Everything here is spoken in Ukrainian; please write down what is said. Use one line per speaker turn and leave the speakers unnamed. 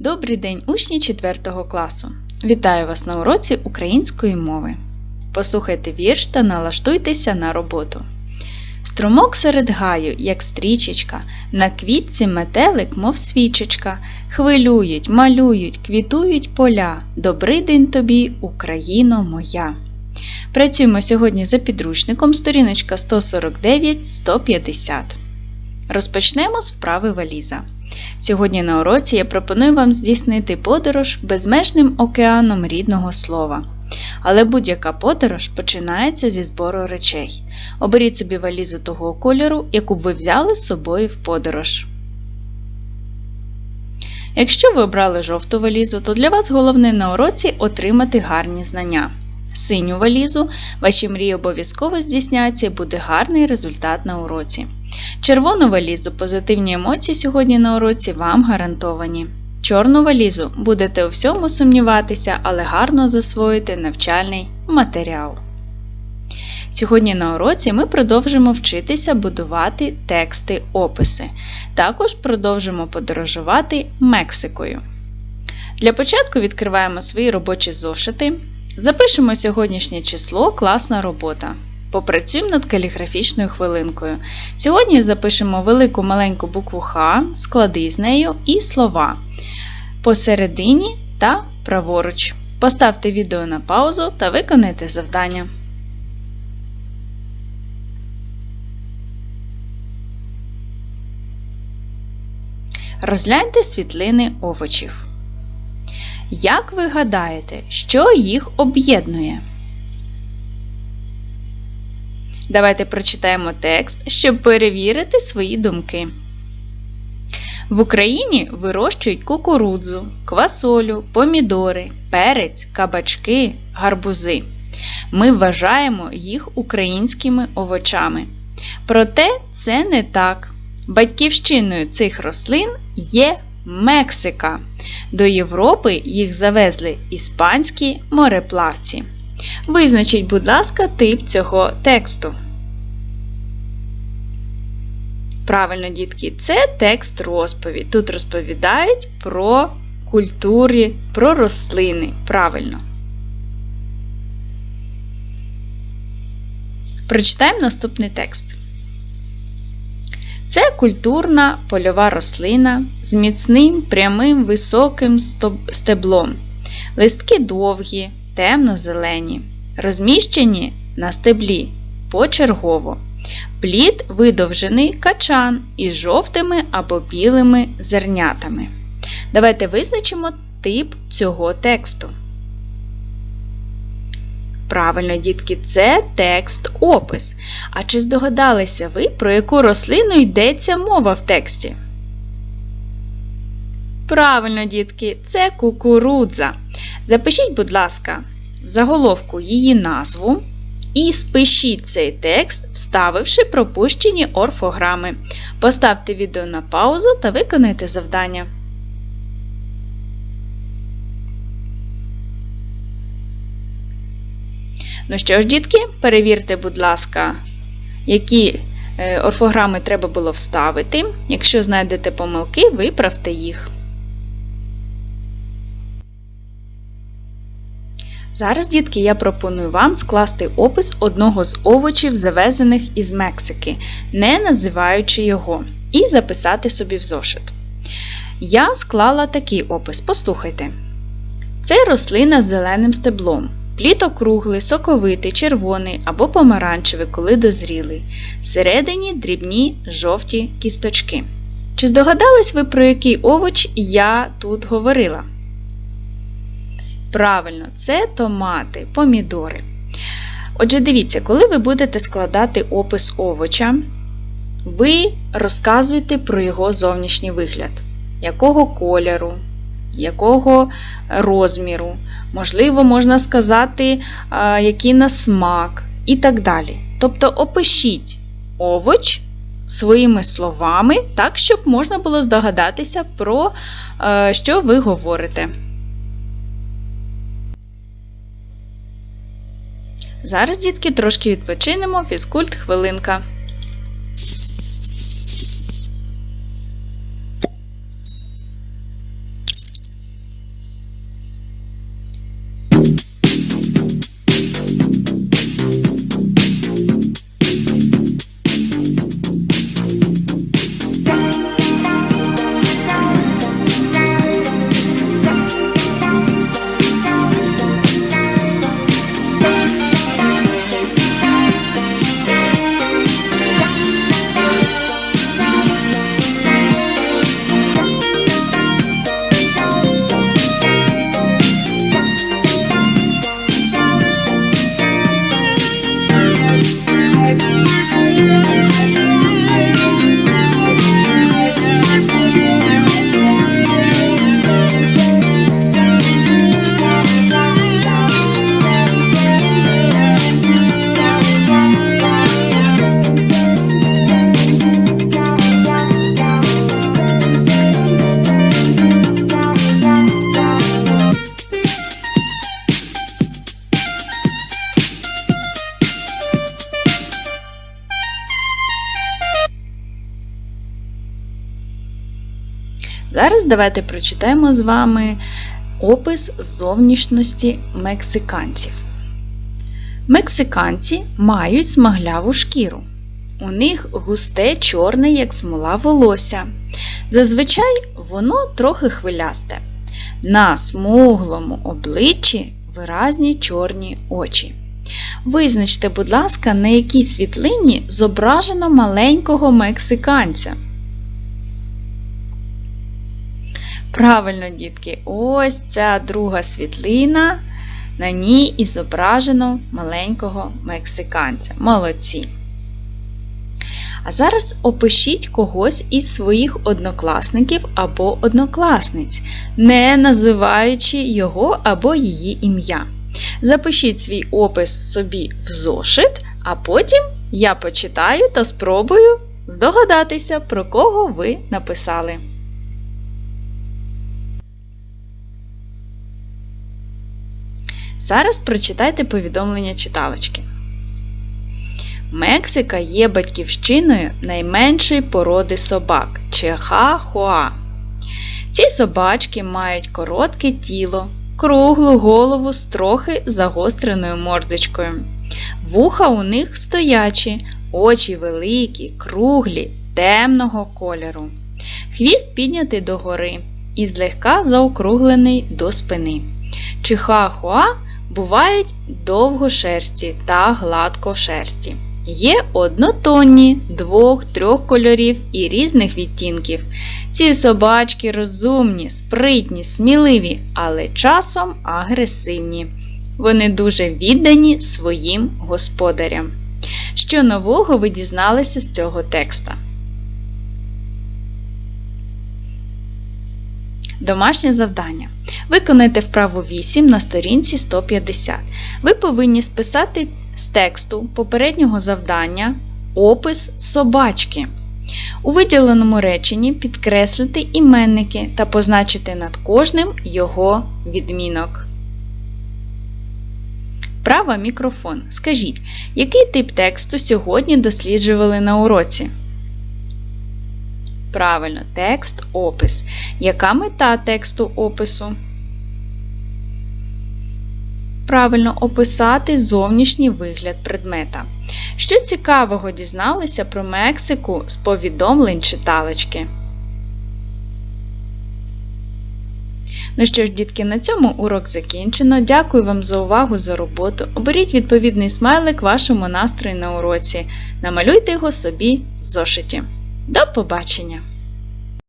Добрий день, учні 4 класу! Вітаю вас на уроці української мови. Послухайте вірш та налаштуйтеся на роботу. Струмок серед гаю, як стрічечка, на квітці метелик, мов свічечка, хвилюють, малюють, квітують поля. Добрий день тобі, Україно моя! Працюємо сьогодні за підручником сторіночка 149-150. Розпочнемо з вправи валіза. Сьогодні на уроці я пропоную вам здійснити подорож безмежним океаном рідного слова. Але будь-яка подорож починається зі збору речей. Оберіть собі валізу того кольору, яку б ви взяли з собою в подорож. Якщо ви обрали жовту валізу, то для вас головне на уроці отримати гарні знання. Синю валізу ваші мрії обов'язково здійсняться і буде гарний результат на уроці. Червону валізу позитивні емоції сьогодні на уроці вам гарантовані. Чорну валізу будете у всьому сумніватися, але гарно засвоїти навчальний матеріал. Сьогодні на уроці ми продовжимо вчитися будувати тексти описи. Також продовжимо подорожувати Мексикою. Для початку відкриваємо свої робочі зошити. Запишемо сьогоднішнє число класна робота. Попрацюємо над каліграфічною хвилинкою. Сьогодні запишемо велику маленьку букву Х, склади з нею і слова посередині та праворуч. Поставте відео на паузу та виконайте завдання. Розгляньте світлини овочів. Як ви гадаєте, що їх об'єднує? Давайте прочитаємо текст, щоб перевірити свої думки. В Україні вирощують кукурудзу, квасолю, помідори, перець, кабачки, гарбузи. Ми вважаємо їх українськими овочами. Проте це не так. Батьківщиною цих рослин є Мексика. До Європи їх завезли іспанські мореплавці. Визначіть, будь ласка, тип цього тексту. Правильно, дітки, це текст розповідь. Тут розповідають про культури, про рослини. Правильно. Прочитаємо наступний текст. Це культурна польова рослина з міцним, прямим, високим стеблом. Листки довгі, темно-зелені, розміщені на стеблі почергово. Плід видовжений качан із жовтими або білими зернятами. Давайте визначимо тип цього тексту. Правильно, дітки, це текст опис. А чи здогадалися ви, про яку рослину йдеться мова в тексті? Правильно, дітки, це кукурудза. Запишіть, будь ласка, в заголовку її назву і спишіть цей текст, вставивши пропущені орфограми. Поставте відео на паузу та виконайте завдання. Ну що ж, дітки, перевірте, будь ласка, які е, орфограми треба було вставити. Якщо знайдете помилки, виправте їх. Зараз, дітки, я пропоную вам скласти опис одного з овочів, завезених із Мексики, не називаючи його, і записати собі в зошит. Я склала такий опис, послухайте. Це рослина з зеленим стеблом. Плід округлий, соковитий, червоний або помаранчевий, коли дозрілий. Всередині дрібні жовті кісточки. Чи здогадались ви, про який овоч я тут говорила? Правильно, це томати, помідори. Отже, дивіться, коли ви будете складати опис овоча, ви розказуєте про його зовнішній вигляд, якого кольору, якого розміру, можливо, можна сказати, який на смак і так далі. Тобто опишіть овоч своїми словами, так, щоб можна було здогадатися, про що ви говорите. Зараз, дітки, трошки відпочинемо, фізкульт хвилинка. Зараз давайте прочитаємо з вами опис зовнішності мексиканців. Мексиканці мають смагляву шкіру. У них густе чорне, як смола волосся. Зазвичай воно трохи хвилясте. На смуглому обличчі виразні чорні очі. Визначте, будь ласка, на якій світлині зображено маленького мексиканця. Правильно, дітки, ось ця друга світлина. На ній і зображено маленького мексиканця. Молодці. А зараз опишіть когось із своїх однокласників або однокласниць, не називаючи його або її ім'я. Запишіть свій опис собі в зошит, а потім я почитаю та спробую здогадатися, про кого ви написали. Зараз прочитайте повідомлення читалочки. Мексика є батьківщиною найменшої породи собак Чиха-Хуа. Ці собачки мають коротке тіло, круглу голову з трохи загостреною мордочкою. Вуха у них стоячі, очі великі, круглі, темного кольору. Хвіст піднятий догори і злегка заокруглений до спини. Чиха-Хуа бувають довгошерсті та гладкошерсті. Є однотонні двох, трьох кольорів і різних відтінків. Ці собачки розумні, спритні, сміливі, але часом агресивні. Вони дуже віддані своїм господарям. Що нового ви дізналися з цього текста? Домашнє завдання. Виконайте вправу 8 на сторінці 150. Ви повинні списати з тексту попереднього завдання опис собачки. У виділеному реченні підкреслити іменники та позначити над кожним його відмінок. Вправа мікрофон. Скажіть, який тип тексту сьогодні досліджували на уроці? Правильно, текст опис. Яка мета тексту опису? Правильно описати зовнішній вигляд предмета. Що цікавого дізналися про Мексику з повідомлень читалочки? Ну що ж, дітки, на цьому урок закінчено. Дякую вам за увагу за роботу. Оберіть відповідний смайлик вашому настрою на уроці. Намалюйте його собі в зошиті. До побачення!